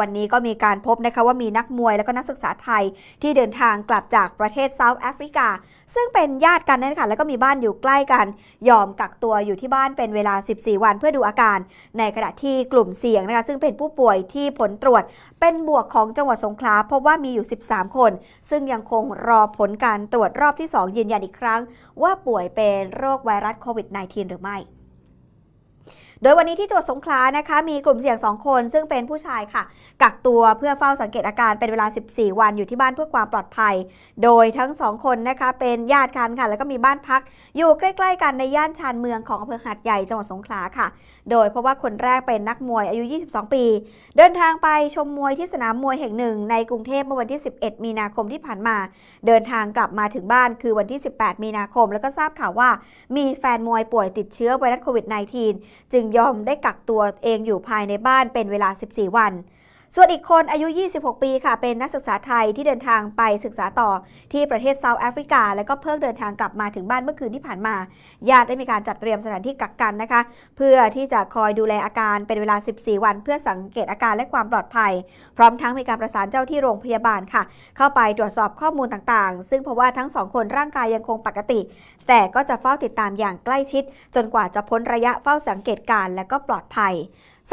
วันนี้ก็มีการพบนะคะว่ามีนักมวยและก็นักศึกษาไทยที่เดินทางกลับจากประเทศเซาท์แอฟริกา ซึ่งเป็นญาติกันนั่นค่ะ แล้วก็มีบ้านอยู่ใกล้กัน ยอมกักตัวอยู่ที่บ้านเป็นเวลา 14 วันเพื่อดูอาการ ในขณะที่กลุ่มเสี่ยงนะคะซึ่งเป็นผู้ป่วยที่ผลตรวจ เป็นบวกของจังหวัดสงขลาพบว่ามีอยู่ 13 คน ซึ่งยังคงรอผลการตรวจรอบที่ 2 ยืนยันอีกครั้ง ว่าป่วยเป็นโรคไวรัสโควิด -19 หรือไม่ โดยวันนี้ที่จังหวัดสงขลานะคะ มีกลุ่มเสี่ยง 2 คน ซึ่งเป็นผู้ชายค่ะ กักตัวเพื่อเฝ้าสังเกตอาการเป็นเวลา 14 วันอยู่ที่บ้านเพื่อความปลอดภัย โดยทั้ง 2 คนนะคะ เป็นญาติกันค่ะ แล้วก็มีบ้านพัก อยู่ใกล้ ๆ กันในย่านชานเมืองของอำเภอหาดใหญ่จังหวัดสงขลาค่ะ โดยเพราะว่าคนแรกเป็นนักมวยอายุ 22 ปี เดินทางไปชมมวยที่สนามมวยแห่งหนึ่ง ในกรุงเทพเมื่อวันที่ 11 มีนาคมที่ผ่านมา เดินทางกลับมาถึงบ้านคือวันที่ 18 มีนาคม แล้วก็ทราบข่าวว่า มีแฟนมวยป่วยติดเชื้อไวรัสโควิด -19 จึงยอมได้กักตัวเองอยู่ภายในบ้านเป็นเวลา 14 วัน ส่วนอีกคนอายุ 26 ปีค่ะเป็นนักศึกษาไทยที่เดินทางไปศึกษาต่อที่ประเทศเซาท์แอฟริกา แล้วก็เพิ่งเดินทางกลับมาถึงบ้านเมื่อคืนที่ผ่านมาญาติได้มีการจัดเตรียมสถานที่กักกันนะคะ เพื่อที่จะคอยดูแลอาการเป็นเวลา 14 วัน เพื่อสังเกตอาการและความปลอดภัย พร้อมทั้งมีการประสานเจ้าที่โรงพยาบาลค่ะ เข้าไปตรวจสอบข้อมูลต่างๆ ซึ่งเพราะว่าทั้งสองคนร่างกายยังคงปกติ แต่ก็จะเฝ้าติดตามอย่างใกล้ชิด จนกว่าจะพ้นระยะเฝ้าสังเกตการและก็ปลอดภัย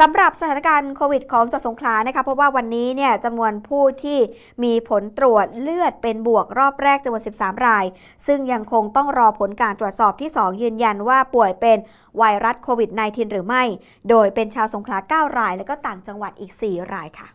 สำหรับสถานการณ์โควิดของจังหวัดสงขลานะคะเพราะว่าวันนี้เนี่ยจำนวนผู้ที่มีผลตรวจเลือดเป็นบวกรอบแรกจำนวน 13 ราย ซึ่งยังคงต้องรอผลการตรวจสอบที่ 2 ยืนยันว่าป่วยเป็นไวรัสโควิด -19 หรือไม่ โดยเป็นชาวสงขลา 9 ราย และก็ต่างจังหวัดอีก 4 รายค่ะ